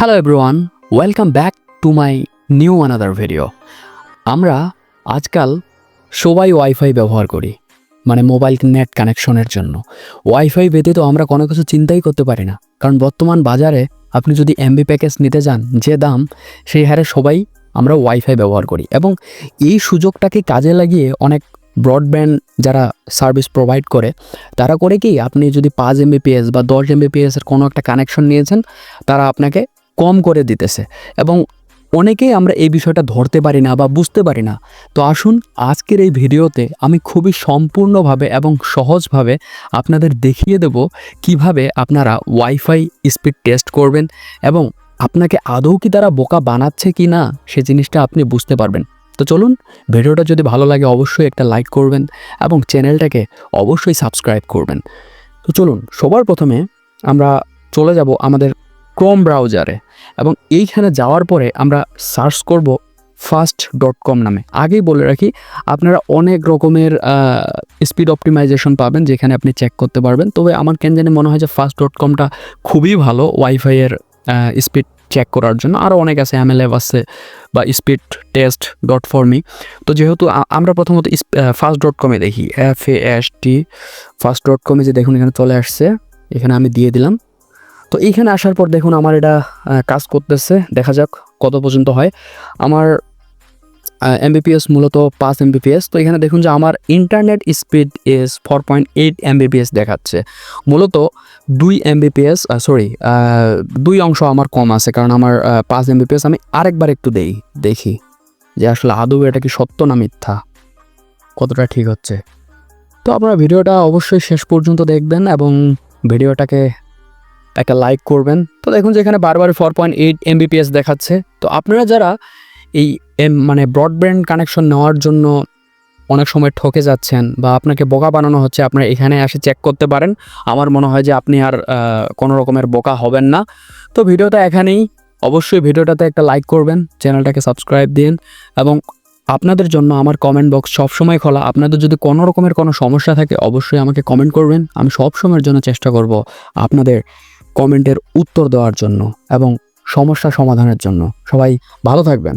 Hello everyone welcome back to my new another video আমরা আজকাল সবাই ওয়াইফাই ব্যবহার করি মানে মোবাইল নেট কানেকশনের জন্য। ওয়াইফাই ব্যতীত আমরা কোনো কিছু চিন্তাই করতে পারি না, কারণ বর্তমান বাজারে আপনি যদি এমবি প্যাকেজ নিতে যান, যে দাম, সেই হারে সবাই আমরা ওয়াইফাই ব্যবহার করি। এবং এই সুযোগটাকে কাজে লাগিয়ে অনেক ব্রডব্যান্ড যারা সার্ভিস প্রোভাইড করে, তারা করে কি, আপনি যদি পাঁচ এমবিপিএস বা দশ এমবিপিএসের কোনো একটা কানেকশন নিয়েছেন, তারা আপনাকে কম করে দিতেছে। এবং অনেকেই আমরা এই বিষয়টা ধরতে পারি না বা বুঝতে পারি না। তো আসুন, আজকের এই ভিডিওতে আমি খুবই সম্পূর্ণভাবে এবং সহজভাবে আপনাদের দেখিয়ে দেব কীভাবে আপনারা ওয়াইফাই স্পিড টেস্ট করবেন এবং আপনাকে আদৌ কি তারা বোকা বানাচ্ছে কি না, সে জিনিসটা আপনি বুঝতে পারবেন। তো চলুন, ভিডিওটা যদি ভালো লাগে অবশ্যই একটা লাইক করবেন এবং চ্যানেলটাকে অবশ্যই সাবস্ক্রাইব করবেন। তো চলুন, সবার প্রথমে আমরা চলে যাব আমাদের ক্রোম ব্রাউজারে। এবং এইখানে যাওয়ার পরে আমরা সার্চ করব ফাস্ট ডট কম নামে। আগেই বলে রাখি, আপনারা অনেক রকমের স্পিড অপটিমাইজেশন পাবেন যেখানে আপনি চেক করতে পারবেন। তবে আমার কেন জানি মনে হয় যে ফাস্ট ডট কমটা খুবই ভালো ওয়াইফাইয়ের স্পিড চেক করার জন্য। আরও অনেক আছে অ্যামেলেভ আছে বা speed test dot for me তো যেহেতু আমরা প্রথমত ফাস্ট ডট কমে দেখি। F A S T fast dot কমে যে দেখুন এখানে চলে আসছে, এখানে আমি দিয়ে দিলাম। তো এইখানে আসার পর দেখুন আমার এটা কাজ করতেছে। দেখা যাক কত পর্যন্ত হয়। আমার এমবিপিএস মূলত পাঁচ এমবিপিএস তো এখানে দেখুন যে আমার internet speed is four point eight Mbps দেখাচ্ছে। মূলত দুই এমবিপিএস সরি দুই অংশ আমার কম আছে। কারণ আমার পাঁচ এমবিপিএস আমি আরেকবার একটু দেই, দেখি যে আসলে আদৌ এটা কি সত্য না মিথ্যা, কতটা ঠিক হচ্ছে। তো আপনারা ভিডিওটা অবশ্যই শেষ পর্যন্ত দেখবেন এবং ভিডিওটাকে একটা লাইক করবেন। তো দেখুন যে এখানে বারবার ফোর পয়েন্ট এইট এমবিপিএস দেখাচ্ছে। তো আপনারা যারা এই মানে ব্রডব্যান্ড কানেকশন নেওয়ার জন্য অনেক সময় ঠকে যাচ্ছেন বা আপনাকে বোকা বানানো হচ্ছে, আপনারা এখানে এসে চেক করতে পারেন। আমার মনে হয় যে আপনি আর কোনো রকমের বোকা হবেন না। তো ভিডিওটা এখানেই। অবশ্যই ভিডিওটাতে একটা লাইক করবেন, চ্যানেলটাকে সাবস্ক্রাইব দিন এবং আপনাদের জন্য আমার কমেন্ট বক্স সবসময় খোলা। আপনাদের যদি কোনো রকমের কোনো সমস্যা থাকে, অবশ্যই আমাকে কমেন্ট করবেন। আমি সব সময়ের জন্য চেষ্টা করব আপনাদের কমেন্টের উত্তর দেওয়ার জন্য এবং সমস্যা সমাধানের জন্য। সবাই ভালো থাকবেন।